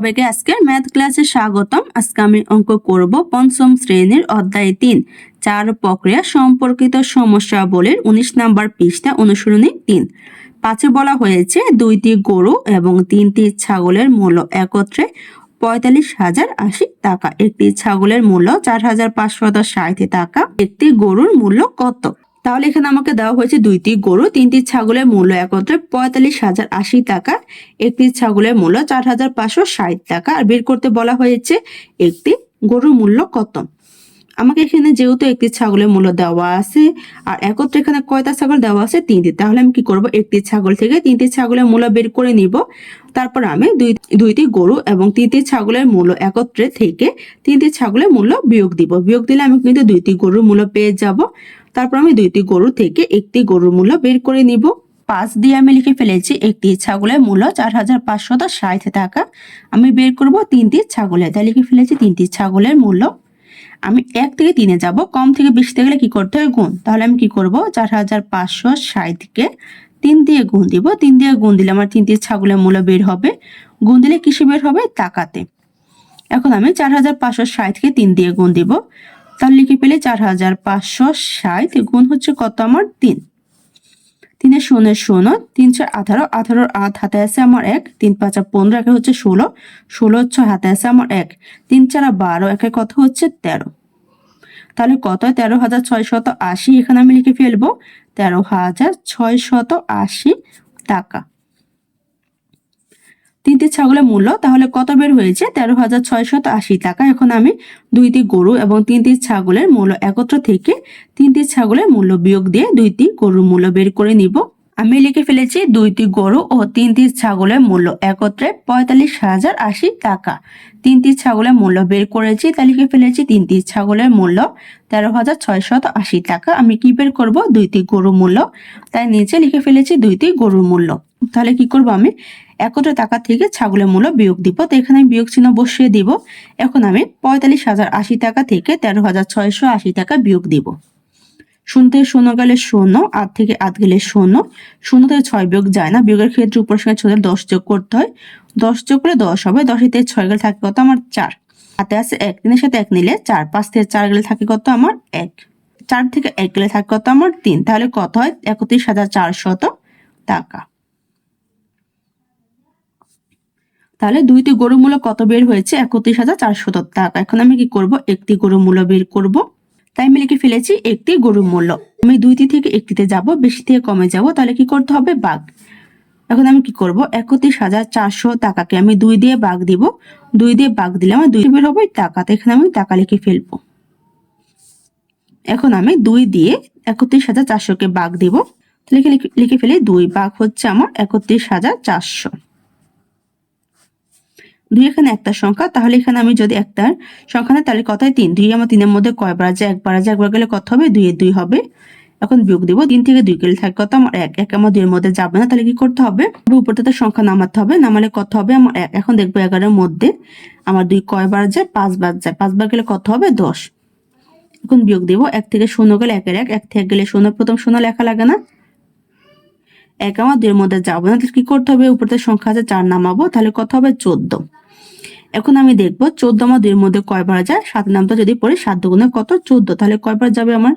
সবাইকে আজকে ম্যাথ ক্লাসে স্বাগতম। আজকে আমি অঙ্ক করব পঞ্চম শ্রেণির অধ্যায় তিন, চার প্রক্রিয়া সম্পর্কিত সমস্যাবলীর উনিশ নাম্বার পৃষ্ঠা অনুসরণী তিন। পাঁচে বলা হয়েছে দুইটি গরু এবং তিনটি ছাগলের মূল্য একত্রে পঁয়তাল্লিশ হাজার আশি টাকা। একটি ছাগলের মূল্য চার হাজার পাঁচশত ষাট টাকা, একটি গরুর মূল্য কত? তাহলে এখানে আমাকে দেওয়া হয়েছে দুইটি গরু, তিনটি ছাগলের মূল্য একত্রে পঁয়তাল্লিশ হাজার আশি টাকা, একটি ছাগলের মূল্য চার হাজার পাঁচশো ষাট টাকা। আর বের করতে বলা হয়েছে একটি গরুর মূল্য কত? আমাকে এখানে যেহেতু একটি ছাগলের মূল্য দেওয়া আছে, আর একত্রে এখানে কয়টা ছাগল দেওয়া আছে? তিনটি। তাহলে আমি কি করব? একটি ছাগল থেকে তিনটি ছাগলের মূল্য বের করে নিব। তারপর আমি দুই, দুইটি গরু এবং তিনটি ছাগলের মূল্য একত্রে থেকে তিনটি ছাগলের মূল্য বিয়োগ দিব। বিয়োগ দিলে আমি কিন্তু দুইটি গরুর মূল্য পেয়ে যাব। তারপর আমি দুইটি গরু থেকে একটি গরুর মূল্য বের করে নিব। পাঁচ দিয়ে আমি লিখে ফেলেছি, একটি ছাগলের মূল্য চার হাজার পাঁচশত ষাট টাকা। আমি বের করব তিনটি ছাগলের, তাই লিখে ফেলেছি তিনটি ছাগলের মূল্য। আমি এক থেকে তিনে যাব, কম থেকে বেশি গেলে কি করতে হয়? গুণ। তাহলে আমি কি করব? চার হাজার পাঁচশো ষাটকে তিন দিয়ে গুণ দিব। তিন দিয়ে গুণ দিলে আমার তিনটি ছাগলের মূল্য বের হবে। গুণ দিলে কিসে বের হবে? টাকাতে। এখন আমি চার হাজার পাঁচশো ষাটকে তিন দিয়ে গুণ দিব। তাহলে লিখে পেলে চার হাজার পাঁচশো ষাট গুণ হচ্ছে কত আমার তিন। শূন্যের শূন্য তিন চার আঠারো, আঠারোর আট হাতে আছে আমার এক, তিন পাঁচা পনেরো একে হচ্ছে ষোলো ষোলো ছয় হাতে আছে আমার এক, তিন চারা বারো একে কত হচ্ছে তেরো। তাহলে কত? তেরো হাজার ছয় শত আশি, এখানে আমি লিখে ফেলব, তেরো হাজার ছয় শত আশি টাকা। তিনটি ছাগলের মূল্য, তাহলে কত বের হয়েছে? তেরো হাজার ছয়শত আশি টাকা। এখন আমি দুইটি গরু এবং তিনটি ছাগলের মূল্য একত্র থেকে তিনটি ছাগলের মূল্য বিয়োগ দিয়ে দুইটি গরুর মূল্য বের করে নিব। আমি লিখে ফেলেছি, দুইটি গরু ও তিনটি ছাগলের মূল্য একত্রে পঁয়তাল্লিশ হাজার আশি টাকা। তিনটি ছাগলের মূল্য বের করেছি, তা লিখে ফেলেছি, তিনটি ছাগলের মূল্য তেরো হাজার ছয়শত আশি টাকা। আমি কি বের করব? দুইটি গরু মূল্য। তাই নিচে লিখে ফেলেছি, দুইটি গরুর মূল্য। তাহলে কি করব আমি? একত্রে টাকা থেকে ছাগলের মূল্য বিয়োগ দিব। তো এখানে আমি বিয়োগ চিহ্ন বসিয়ে দিব। এখন আমি পঁয়তাল্লিশ হাজার আশি টাকা থেকে তেরো হাজার ছয়শো আশি টাকা বিয়োগ দিব। শূন্য থেকে শূন্য গেলে শূন্য, আট থেকে আট গেলে শূন্য। শূন্য থেকে ছয় বিয়োগ যায় না। বিয়োগের ক্ষেত্রে উপর সঙ্গে ছোট দশ যোগ করতে হয়। দশ যোগ করে দশ হবে। দশ থেকে ছয় গেলে থাকে কত? আমার চার। হাতে আছে এক। দিনের সাথে এক নিলে চার। পাঁচ থেকে চার গেলে থাকে কত? আমার এক। চার থেকে এক গেলে থাকে কত? আমার তিন। তাহলে কত হয়? একত্রিশ হাজার চারশত টাকা। তাহলে দুইটি গরু মূল্য কত বের হয়েছে? একত্রিশ হাজার চারশত টাকা। এখন আমি কি করব? একটি গরু মূল্য বের করব। তাই আমি লিখে ফেলেছি একটি গরু মূল্য। আমি দুইটি থেকে একটিতে যাব, বেশি থেকে কমে যাব, তাহলে কি করতে হবে? বাঘ। এখন আমি কি করব? একত্রিশ হাজার চারশো টাকাকে আমি দুই দিয়ে বাঘ দিব। দুই দিয়ে বাঘ দিলে আমার দুই বের হবে টাকাতে এখানে আমি টাকা লিখে ফেলব। এখন আমি দুই দিয়ে একত্রিশ হাজার চারশোকে বাঘ দিব। লিখে লিখে ফেলি? দুই বাঘ হচ্ছে আমার একত্রিশ হাজার চারশো। দুই এখানে একটা সংখ্যা, তাহলে এখানে আমি যদি একটার সংখ্যা নেই, তাহলে কত হয় তিন। দুই আমার তিনের মধ্যে কয়বার যায় একবার আছে, একবার গেলে কত হবে? দুই দুই হবে। এখন বিয়োগ দিব। তিন থেকে দুই গেলে থাকে কত? আমার এক। এক আমার দুইয়ের মধ্যে যাবে না, তাহলে কি করতে হবে? উপর থেকে সংখ্যা নামাতে হবে। নামালে কত হবে? আমার এক। এখন দেখব এগারোর মধ্যে আমার দুই কয়বার যায় পাঁচবার যায় পাঁচবার গেলে কত হবে? দশ। এখন বিয়োগ দিব। এক থেকে শূন্য গেলে একের এক। এক থেকে গেলে শূন্য। প্রথম শূন্য লেখা লাগে না? এক আমার দুইয়ের মধ্যে যাব না, তাহলে কি করতে হবে? উপর থেকে সংখ্যা আছে, চার নামাবো, তাহলে কত হবে? চোদ্দ। এখন আমি দেখব চোদ্দ আমার দুইয়ের মধ্যে কয়বার যায়, সাত নামটা যদি পড়ে, সাত দুগুণে কত? চোদ্দ। তাহলে কয়বার যাবে আমার?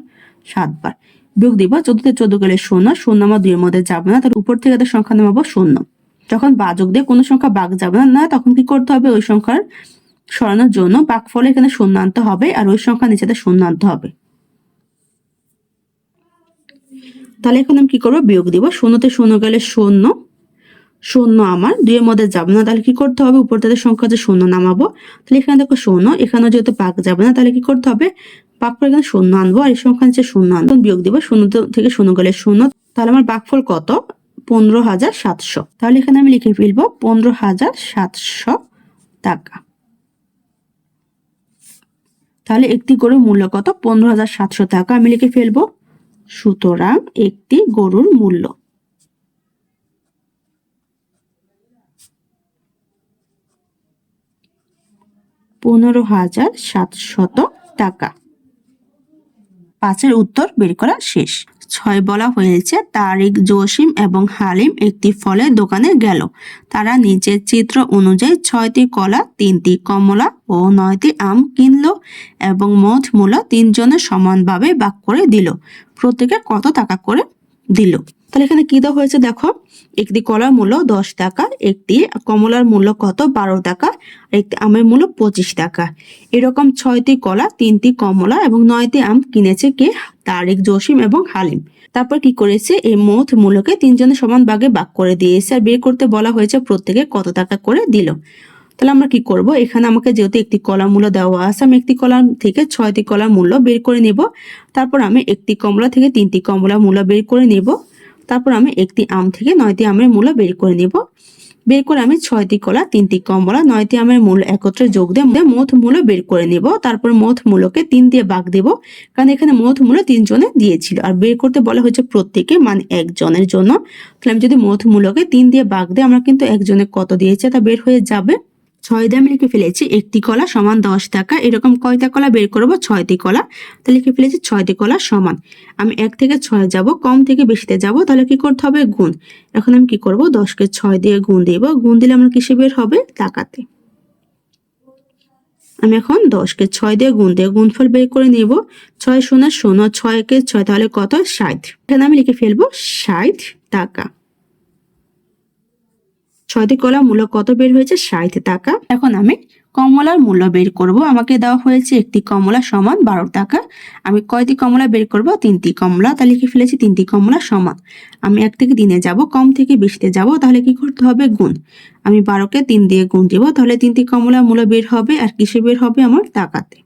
সাতবার। বিয়োগ দিব চোদ্দতে চোদ্দ গেলে শূন্য শূন্য আমার দুইয়ের মধ্যে যাবে না তার উপর থেকে সংখ্যা নামাবো শূন্য। যখন বাজক দিয়ে কোনো সংখ্যা বাঘ যাবে না না তখন কি করতে হবে? ওই সংখ্যার সরানোর জন্য বাঘ ফলে এখানে শূন্য আনতে হবে আর ওই সংখ্যা নিচেতে শূন্য আনতে হবে। তাহলে এখন আমি কি করব? বিয়োগ দিব, শূন্যতে শূন্য গেলে শূন্য শূন্য আমার, দুইয়ের মধ্যে যাবে না, তাহলে কি করতে হবে? উপর তাদের সংখ্যা যে শূন্য নামাবো। তাহলে এখানে দেখো শূন্য এখানে যেহেতু পাক যাবে না, তাহলে কি করতে হবে? পাক করে এখানে শূন্য আনব, আর এই সংখ্যা নিচে শূন্য আনব। বিয়োগ দিব, শূন্য থেকে শূন্য গেলে শূন্য। তাহলে আমার বাকফল কত? পনেরো হাজার সাতশো। তাহলে এখানে আমি লিখে ফেলব, পনেরো হাজার সাতশো টাকা। তাহলে একটি গরুর মূল্য কত? পনেরো হাজার সাতশো টাকা। আমি লিখে ফেলব, সুতরাং একটি গরুর মূল্য। পনেরো হাজার সাতশত টাকা। পাঁচের উত্তর বের করা শেষ। ছয় বলা হয়েছে, তারিক জসিম এবং হালিম একটি ফলের দোকানে গেল। তারা নিজের চিত্র অনুযায়ী ছয়টি কলা, তিনটি কমলা ও নয়টি আম কিনলো এবং মোট মূল্য তিনজনের সমানভাবে ভাগ করে দিল। প্রত্যেকে কত টাকা করে দিল? তাহলে এখানে কি দেওয়া হয়েছে দেখো? একটি কলার মূল্য দশ টাকা, একটি কমলার মূল্য কত? বারো টাকা একটি আমের মূল্য পঁচিশ টাকা। এরকম ছয়টি কলা, তিনটি কমলা এবং নয়টি আম কিনেছে কে? তারিক জসিম এবং হালিম। তারপর কি করেছে? এই মোট মূল্যকে তিনজনের সমান ভাগে ভাগ করে দিয়েছে। আর বের করতে বলা হয়েছে প্রত্যেকে কত টাকা করে দিল। তাহলে আমরা কি করব? এখানে আমাকে যেহেতু একটি কলা মূল্য দেওয়া আছে, আমি একটি কলার থেকে ছয়টি কলার মূল্য বের করে নেব। তারপর আমি একটি কমলা থেকে তিনটি কমলা মূল্য বের করে নেব। তারপর আমি একটি আম থেকে নয়টি আমের মূল্য বের করে নেব। বের করে আমি ছয়টি কলা, তিনটি কমলা, নয়টি আমের মূল একত্রে যোগ দিয়ে মোট মূল্য বের করে নেব। তারপর মোট মূল্যকে তিন দিয়ে ভাগ দেব, কারণ এখানে মোট মূল্য তিনজনে দিয়েছিল। আর বের করতে বলা হয়েছে প্রত্যেকে মানে একজনের জন্য। তাহলে আমি যদি মোট মূল্যকে তিন দিয়ে ভাগ দিই, আমরা কিন্তু একজনে কত দিয়েছে তা বের হয়ে যাবে। ছয় দিয়ে আমি লিখে ফেলেছি, একটি কলা সমান দশ টাকা, এরকম কয়টা কলা বের করব? ছয়টি কলা। তাহলে লিখে ফেলেছি ছয়টি কলা সমান। আমি এক থেকে ছয় যাব, কম থেকে বেশিতে যাব, তাহলে কি করতে হবে? গুণ। এখন আমি কি করব? দশকে ছয় দিয়ে গুণ দিব। গুণ দিলে আমার কিসে বের হবে? টাকাতে। আমি এখন দশকে ছয় দিয়ে গুণ দিয়ে গুণফল বের করে নেব। ছয় শূন্য শূন্য, ছয়কে ছয়, তাহলে কত? ষাট। এখানে আমি লিখে ফেলব ষাট টাকা। ছয়টি কলা মূল্য কত বের হয়েছে? ষাট টাকা। এখন আমি কমলার মূল্য বের করব। আমাকে দেওয়া হয়েছে একটি কমলা সমান বারো টাকা। আমি কয়টি কমলা বের করব? তিনটি কমলা। তাহলে লিখে ফেলেছি তিনটি কমলা সমান। আমি এক থেকে দিনে যাব, কম থেকে বেশিতে যাব, তাহলে কি করতে হবে? গুণ। আমি বারোকে তিন দিয়ে গুণ দিব, তাহলে তিনটি কমলা মূল্য বের হবে আর কিসে বের হবে? আমার টাকাতে।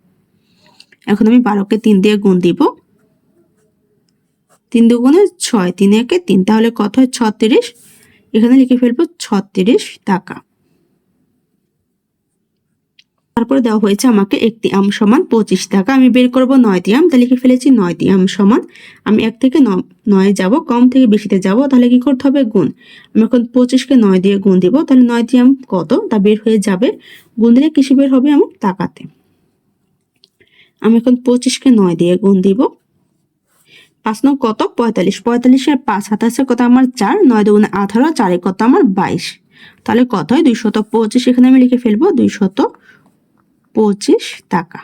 এখন আমি বারোকে তিন দিয়ে গুণ দিব। তিন দুগুণে ছয় তিন একে তিন। তাহলে কত হয়? ছত্রিশ। এখানে লিখে ফেলব ছত্রিশ টাকা। তারপরে দেওয়া হয়েছে আমাকে একটি আম সমান পঁচিশ টাকা। আমি বের করব নয়টি আম, তাহলে লিখে ফেলেছি নয়টি আম সমান। আমি এক থেকে নয় যাব, কম থেকে বেশিতে যাব, তাহলে কি করতে হবে? গুণ। আমি এখন পঁচিশকে নয় দিয়ে গুণ দিব, তাহলে নয়টি আম কত? তা বের হয়ে যাবে। গুণ দিলে কিসে বের হবে? আমার টাকাতে। আমি এখন পঁচিশকে নয় দিয়ে গুণ দিব। পাঁচ নং কত? পঁয়তাল্লিশ। পঁয়তাল্লিশের পাঁচ সাতাশের কত আমার চার? নয় দুগুণে আঠারো, চারের কত আমার বাইশ। তাহলে কত হয়? দুইশত পঁচিশ। এখানে আমি লিখে ফেলব, দুইশত পঁচিশ টাকা।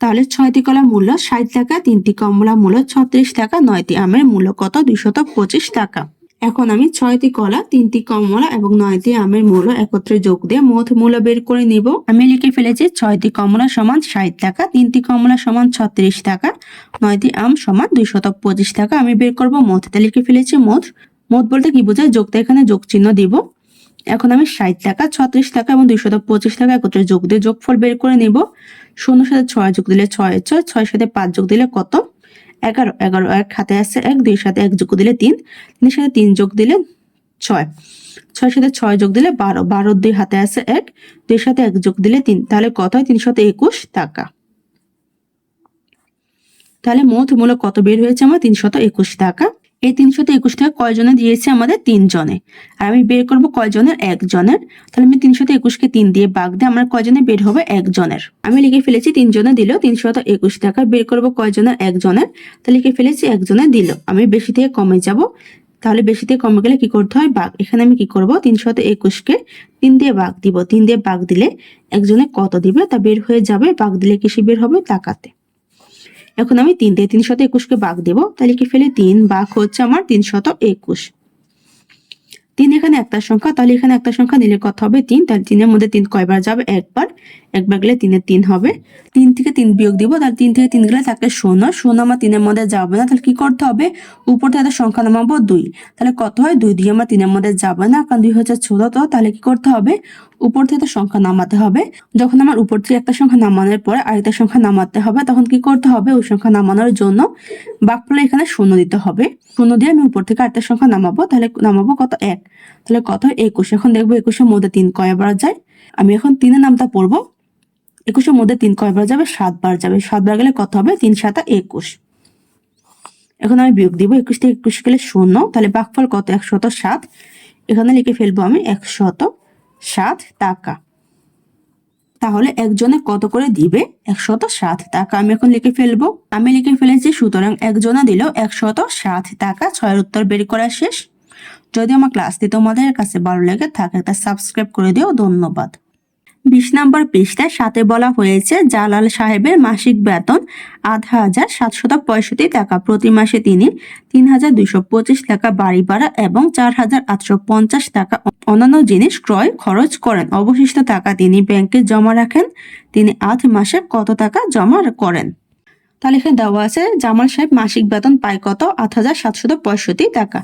তাহলে ছয়টি কলা মূল্য ষাট টাকা, তিনটি কমলা মূল্য ছত্রিশ টাকা, নয়টি আমের মূল্য কত? দুইশত পঁচিশ টাকা। এখন আমি ছয়টি কলা, তিনটি কমলা এবং নয়টি আমের মূল্য একত্রে যোগ দিয়ে মোট মূল্য বের করে নিব। আমি লিখে ফেলেছি ছয়টি কমলা সমান ষাট টাকা, তিনটি কমলা সমান ছত্রিশ টাকা, নয়টি আম সমান দুই দুইশত পঁচিশ টাকা। আমি বের করব মোট। লিখে ফেলেছি মোট। মোট বলতে কি বোঝায়? যোগটা এখানে যোগ চিহ্ন দিব। এখন আমি ষাট টাকা, ছত্রিশ টাকা এবং দুই দুইশত পঁচিশ টাকা একত্রে যোগ দিয়ে যোগফল বের করে নিব। শূন্য সাথে ছয় যোগ দিলে ছয় ছয় ছয় সাথে পাঁচ যোগ দিলে কত? এগারো এগারো এক হাতে আছে এক, দুই সাথে এক যোগ দিলে তিন তিনের সাথে তিন যোগ দিলে ছয়। ছয় সাথে ছয় যোগ দিলে বারো বারো দুই হাতে আছে এক, দুই সাথে এক যোগ দিলে তিন, তাহলে কত হয়? তিনশত একুশ টাকা। তাহলে মোট মূল্য কত বের হয়েছে আমার? তিনশত একুশ টাকা। এই তিনশত একুশ টাকা কয়জনে দিয়েছে আমাদের? তিনজনে। আর আমি বের করব কয়জনের? একজনের। তাহলে আমি তিনশত একুশকে তিন দিয়ে বাঘ দিয়ে আমার কয়জনে বের হবে? একজনের। আমি লিখে ফেলেছি তিনজনে দিল তিনশত একুশ টাকা। বের করব কয়জনের? একজনের। তাহলে লিখে ফেলেছি একজনে দিল। আমি বেশি থেকে কমে যাব। তাহলে বেশি থেকে কমে গেলে কি করতে হয়? বাঘ। এখানে আমি কি করব? তিনশত একুশকে তিন দিয়ে বাঘ দিব। তিন দিয়ে বাঘ দিলে একজনে কত দিবে? তা বের হয়ে যাবে। বাঘ দিলে কিসে বের হবে? টাকাতে। এখন আমি তিন দিয়ে তিনশত একুশকে বাঘ দেবো। তাহলে কি ফেলে তিন? বাঘ হচ্ছে আমার তিন শত একুশ। তিন এখানে একটা সংখ্যা, তাহলে এখানে একটা সংখ্যা নিলে কত হবে? তিন। তাহলে তিনের মধ্যে তিন কয়বার যাবে? একবার। একবার গেলে তিনের তিন হবে। তিন থেকে তিন বিয়োগ দিব, তাহলে তিন থেকে তিন গেলে থাকলে শূন্য। শূন্য আমার তিনের মধ্যে যাবে না, তাহলে কি করতে হবে? উপর থেকে সংখ্যা নামাবো দুই। তাহলে কত হয়? দুই দিয়ে আমার তিনের মধ্যে যাবে না, কারণ দুই হচ্ছে ছোট তো, তাহলে কি করতে হবে? উপর থেকে সংখ্যা নামাতে হবে। যখন আমার উপর থেকে একটা সংখ্যা নামানোর পরে আরেকটা সংখ্যা নামাতে হবে, তখন কি করতে হবে? ওই সংখ্যা নামানোর জন্য বাকফলে এখানে শূন্য দিতে হবে। শূন্য দিয়ে আমি উপর থেকে আরেকটা সংখ্যা নামাবো, তাহলে নামাবো কত এক? তাহলে কত একুশ? এখন দেখব একুশের মধ্যে তিন কয়বার যায়। আমি এখন তিনের নামটা পড়ব। একুশের মধ্যে তিন কয়বার যাবে? সাতবার যাবে। সাতবার গেলে কত হবে? তিন সাতা একুশ। এখন আমি বিয়োগ দিব। একুশ থেকে একুশ গেলে শূন্য। তাহলে বাকফল কত? একশত সাত। এখানে লিখে ফেলব আমি একশত সাত টাকা। তাহলে একজনে কত করে দিবে? একশত সাত টাকা। আমি এখন লিখে ফেলব। আমি লিখে ফেলেছি, সুতরাং একজনে দিল একশত সাত টাকা। ছয়ের উত্তর বের করা শেষ। যদি আমার ক্লাসটি তোমাদের কাছে ভালো লেগে থাকে তা সাবস্ক্রাইব করে দিও। ধন্যবাদ। বিশ নম্বর পৃষ্ঠায় সাথে বলা হয়েছে, জালাল সাহেবের মাসিক বেতন আট হাজার সাতশত পঁয়ষট্টি টাকা। প্রতি মাসে তিনি তিন হাজার দুইশো পঁচিশ টাকা বাড়ি ভাড়া এবং চার হাজার আটশো পঞ্চাশ টাকা অন্যান্য জিনিস ক্রয় খরচ করেন। অবশিষ্ট টাকা তিনি ব্যাংকে জমা রাখেন। তিনি আট মাসে কত টাকা জমা করেন? তাহলে এখানে দেওয়া আছে, জামাল সাহেব মাসিক বেতন পায় কত? আট হাজার সাতশত পঁয়ষট্টি টাকা।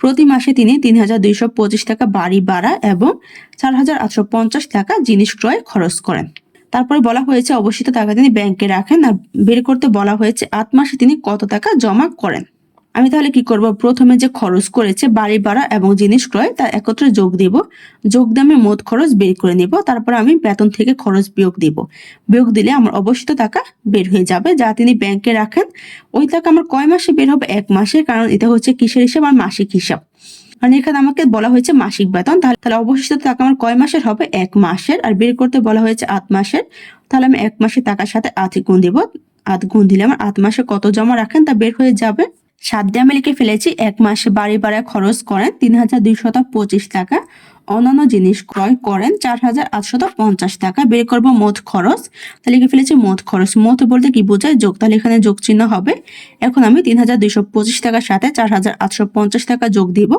প্রতি মাসে তিনি তিন হাজার দুইশো পঁচিশ টাকা বাড়ি ভাড়া এবং চার হাজার আটশো পঞ্চাশ টাকা জিনিস ক্রয় খরচ করেন। তারপরে বলা হয়েছে, অবশিষ্ট টাকা তিনি ব্যাংকে রাখেন আর বের করতে বলা হয়েছে, আট মাসে তিনি কত টাকা জমা করেন? আমি তাহলে কি করব? প্রথমে যে খরচ করেছে বাড়ি ভাড়া এবং জিনিস ক্রয়, তা একত্রে যোগ দিব। যোগ দিয়ে আমি মোট খরচ বের করে নিব। তারপর আমি বেতন থেকে খরচ বিয়োগ দিব। বিয়োগ দিলে আমার অবশিষ্ট টাকা বের হয়ে যাবে। যা তিনি ব্যাংকে রাখেন, ওই টাকা আমার কয় মাসে বের হবে? এক মাসে কারণ এটা হচ্ছে কিসের হিসাব আর মাসিক হিসাব। কারণ এখানে আমাকে বলা হয়েছে মাসিক বেতন। তাহলে তাহলে অবশিষ্ট টাকা আমার কয় মাসের হবে? এক মাসের। আর বের করতে বলা হয়েছে আট মাসের। তাহলে আমি এক মাসের টাকার সাথে আট গুণ দিব। আট গুণ দিলে আমার আট মাসে কত জমা রাখেন? তা বের হয়ে যাবে। সাত দিয়ে আমি লিখে ফেলেছি, এক মাসে বাড়ি ভাড়া খরচ করেন তিন হাজার দুইশত পঁচিশ টাকা। অন্যান্য জিনিস ক্রয় করেন চার হাজার আটশত পঞ্চাশ টাকা। বের করব মোট খরচ। তাহলে লিখে ফেলেছি মোট খরচ। মোট বলতে কি বোঝায়? যোগ তাহলে এখানে যোগ চিহ্ন হবে। এখন আমি তিন হাজার দুইশো পঁচিশ টাকার সাথে চার হাজার আটশো পঞ্চাশ টাকা যোগ দিব।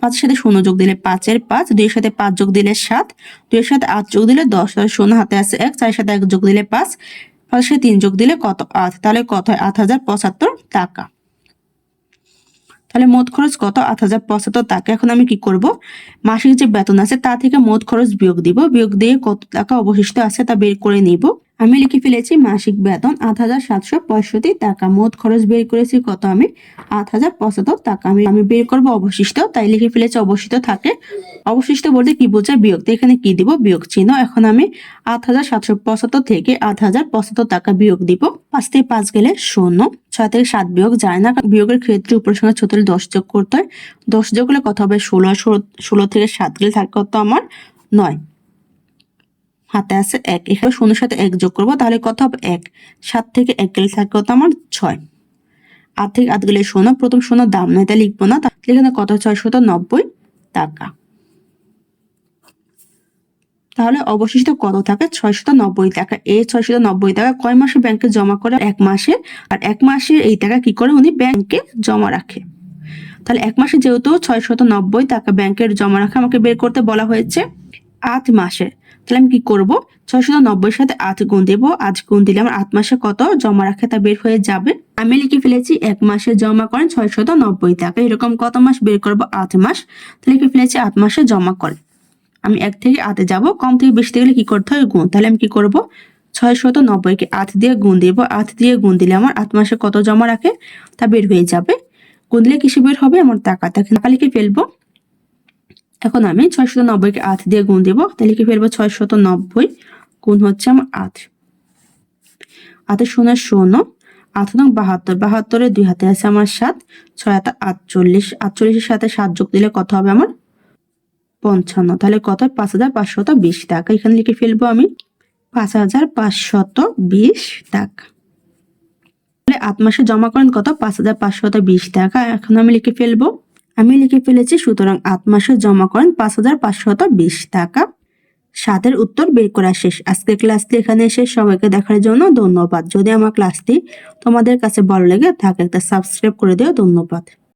পাঁচের সাথে শূন্য যোগ দিলে পাঁচের পাঁচ, দুইয়ের সাথে পাঁচ যোগ দিলে সাত, দুইয়ের সাথে আট যোগ দিলে দশ, তাহলে শূন্য হাতে আছে এক, চারের সাথে এক যোগ দিলে পাঁচ, পাঁচের সাথে তিন যোগ দিলে কত? আট। তাহলে কত হয়? আট হাজার পঁচাত্তর টাকা। তাহলে মোট খরচ কত? আট হাজার পঁচাত্তর টাকা এখন আমি কি করব? মাসিক যে বেতন আছে, তা থেকে মোট খরচ বিয়োগ দিব। বিয়োগ দিয়ে কত টাকা অবশিষ্ট আছে তা বের করে নিব। আমি লিখে ফেলেছি মাসিক বেতন আট হাজার সাতশো পঁয়ষট্টি টাকা। মোট খরচ বের করেছি কত আমি? আট হাজার পঁচাত্তর টাকা। আমি আমি বের করব অবশিষ্ট, তাই লিখে ফেলেছি অবশিষ্ট থাকে। অবশিষ্ট বলতে কি বোঝায় বিয়োগ? এখানে কি দিব? বিয়োগ চিহ্ন। এখন আমি আট হাজার সাতশো পঁচাত্তর থেকে আট হাজার পঁচাত্তর টাকা বিয়োগ দিব। পাঁচ থেকে পাঁচ গেলে শূন্য। ছয় থেকে সাত বিয়োগ যায় না। বিয়োগের ক্ষেত্রে উপরের সঙ্গে ছোট দশ যোগ করতে হয়। দশ যোগ হলে কত হবে? ষোলো ষোলো থেকে সাত গেলে থাকে কত আমার? নয়। হাতে আছে এক। এখানে শূন্যের সাথে এক যোগ করব, তাহলে কত হবে? এক। সাত থেকে এক গেলে থাকে কত? আমার ছয়। আট থেকে আট গেলে শূন্য, প্রথম শূন্য দাম নেই তাই লিখব না। তাহলে এখানে কত? ছয় শত নব্বই টাকা। তাহলে অবশিষ্ট কত থাকে? ছয়শত নব্বই টাকা। এই ছয়শত নব্বই টাকা কয় মাসে ব্যাংকে জমা করে? এক মাসে। আর এক মাসের এই টাকা কি করে? উনি ব্যাংকে জমা রাখে। তাহলে এক মাসে যেহেতু ছয়শত নব্বই টাকা ব্যাংকের জমা রাখা আমাকে বের করতে বলা হয়েছে, আট মাসের তাহলে আমি কি করব? ছয়শত নব্বই সাথে আট গুণ দেবো। আট গুণ দিলে আমার আট মাসে কত? জমা রাখে তা বের হয়ে যাবে। আমি লিখে ফেলেছি এক মাসে জমা করেন ছয়শত নব্বই টাকা। এরকম কত মাস বের করব? আট মাস। তাহলে লিখে ফেলেছি আট মাসে জমা করে। আমি এক থেকে আটে যাব। কম থেকে বেশি গেলে কি করতে হয়? গুণ। তাহলে আমি কি করব? ছয় শত নব্বইকে আট দিয়ে গুণ দিব। আট দিয়ে গুণ দিলে আমার আট মাসে কত জমা রাখে? তা বের হয়ে যাবে। গুণ দিলে কিসে বের হবে? আমার টাকা। টাকা লিখে ফেলব। এখন আমি ছয় শত নব্বইকে আট দিয়ে গুণ দিব, তাহলে লিখে ফেলব ছয় শত নব্বই? গুণ হচ্ছে আমার আট। আটের শূন্য শূন্য, আট নং বাহাত্তর। বাহাত্তরের দুই হাতে আছে আমার সাত, ছয় হাতে আটচল্লিশ। আটচল্লিশের সাথে সাত যোগ দিলে কত হবে আমার? পঞ্চান্ন। তাহলে কত? পাঁচ হাজার পাঁচশত বিশ টাকা। এখানে লিখে ফেলব আমি, পাঁচ হাজার পাঁচশত বিশ টাকা। তাহলে আট মাসে জমা করেন কত? পাঁচ হাজার পাঁচশত বিশ টাকা। এখন আমি লিখে ফেলব আমি লিখে ফেলেছি, সুতরাং আট মাসে জমা করেন পাঁচ হাজার পাঁচশত বিশ টাকা। সাতের উত্তর বের করা শেষ। আজকের ক্লাসটি এখানে শেষ। সবাইকে দেখার জন্য ধন্যবাদ। যদি আমার ক্লাসটি তোমাদের কাছে ভালো লেগে থাকে একটা সাবস্ক্রাইব করে দিও। ধন্যবাদ।